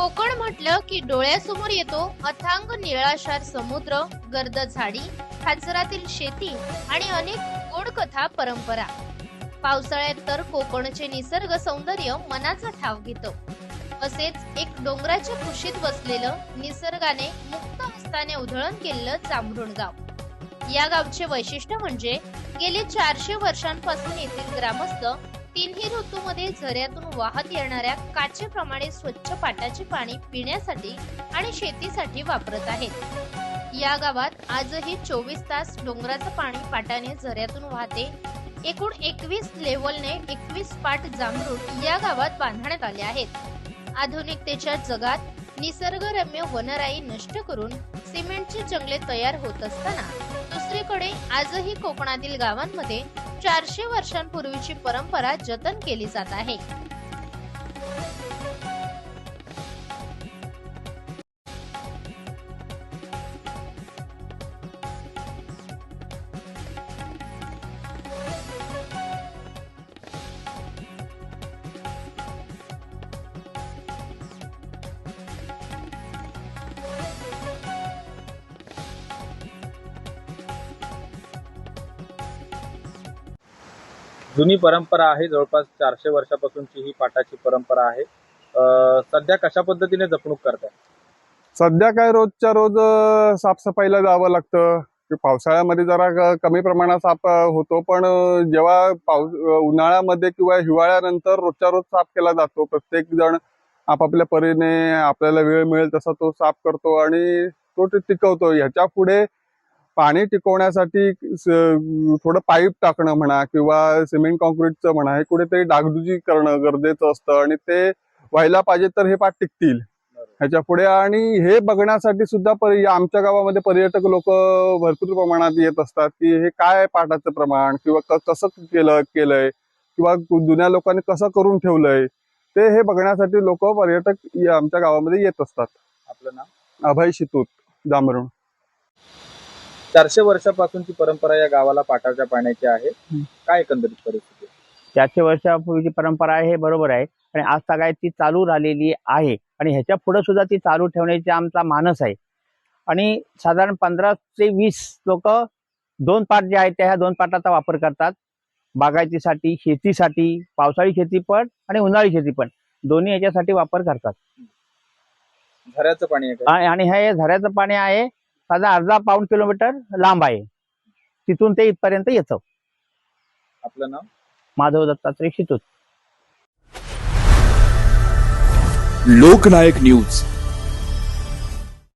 कोकण म्हटलं की डोळ्यासमोर येतो अथांग निळाशार समुद्र गर्द झाडी खाचरातील शेती आणि अनेक गोड कथा परंपरा. पावसाळ्यात तर कोकणचे निसर्ग सौंदर्य मनाचा ठाव घेतो. असेच एक डोंगराच्या कुशीत बसलेलं निसर्गाने मुक्त हस्ताने उधळण केलेलं जांभरुण गाव. या गावचे वैशिष्ट्य म्हणजे गेले चारशे वर्षांपासून येथील ग्रामस्थ तिन्ही ऋतूमध्ये झऱ्यातून वाहत येणाऱ्या काचेप्रमाणे स्वच्छ पाटाचे पाणी पिण्यासाठी आणि शेतीसाठी वापरत आहेत. या गावात आजही चोवीस तास डोंगराचं पाणी पाटाने झऱ्यातून वाहते. एकूण एकवीस लेवलने एकवीस पाट जांभरून या गावात बांधण्यात आले आहेत. आधुनिकतेच्या जगात निसर्गरम्य वनराई नष्ट करून सिमेंटची जंगले तयार होत असताना दुसरीकडे आजही कोकणातील गावांमध्ये चारशे वर्षांपूर्वीची परंपरा जतन केली जात आहे. जुनी परंपरा आहे जवळपास चारशे वर्षापासूनची ही पाटाची परंपरा आहे. सध्या कशा पद्धतीने जपणूक करताय? सध्या काय रोजच्या रोज साफसफाईला जावं लागतं. पावसाळ्यामध्ये जरा कमी प्रमाणात साफ होतो पण जेव्हा पाऊस उन्हाळ्यामध्ये किंवा हिवाळ्यानंतर रोजच्या रोज साफ केला जातो. प्रत्येक जण आपापल्या परीने आपल्याला वेळ मिळेल तसा तो साफ करतो आणि तो टिकवतो. ह्याच्या पुढे पाणी टिकवण्यासाठी थोडं पाईप टाकणं म्हणा किंवा सिमेंट कॉन्क्रीटचं म्हणा हे कुठेतरी डागडुजी करणं गरजेचं असतं आणि ते व्हायला पाहिजे तर हे पाठ टिकतील. ह्याच्या पुढे आणि हे बघण्यासाठी सुद्धा परि- आमच्या गावामध्ये पर्यटक लोक भरपूर प्रमाणात येत असतात की हे काय पाटाचं प्रमाण किंवा कसं केलं केलंय किंवा जुन्या लोकांनी कसं करून ठेवलंय ते हे बघण्यासाठी लोक पर्यटक आमच्या गावामध्ये येत असतात. आपलं नाव? अभय शितूत जांभरुण. चारशे वर्षापासूनची परंपरा या गावाला पाटाच्या पाण्याची आहे. काय एकंदरीत परिस्थिती? चारशे वर्षापूर्वीची परंपरा आहे हे बरोबर आहे. आणि आज सगळ्यात ती चालू राहिलेली आहे. आणि ह्याच्या पुढे सुद्धा ती चालू ठेवण्याची आमचा मानस आहे. आणि साधारण पंधरा ते वीस लोक दोन पाट जे आहेत त्या ह्या दोन पाटाचा वापर करतात. बागायतीसाठी शेतीसाठी पावसाळी शेती पण आणि उन्हाळी शेती पण. दोन्ही याच्यासाठी वापर करतात. झऱ्याचं पाणी आणि हे झऱ्याचं पाणी आहे साधा अर्धा पाऊण किलोमीटर लांब आहे. तिथून ते इथपर्यंत येतं. आपलं नाव? माधव दत्तात्रय शितूत लोकनायक न्यूज.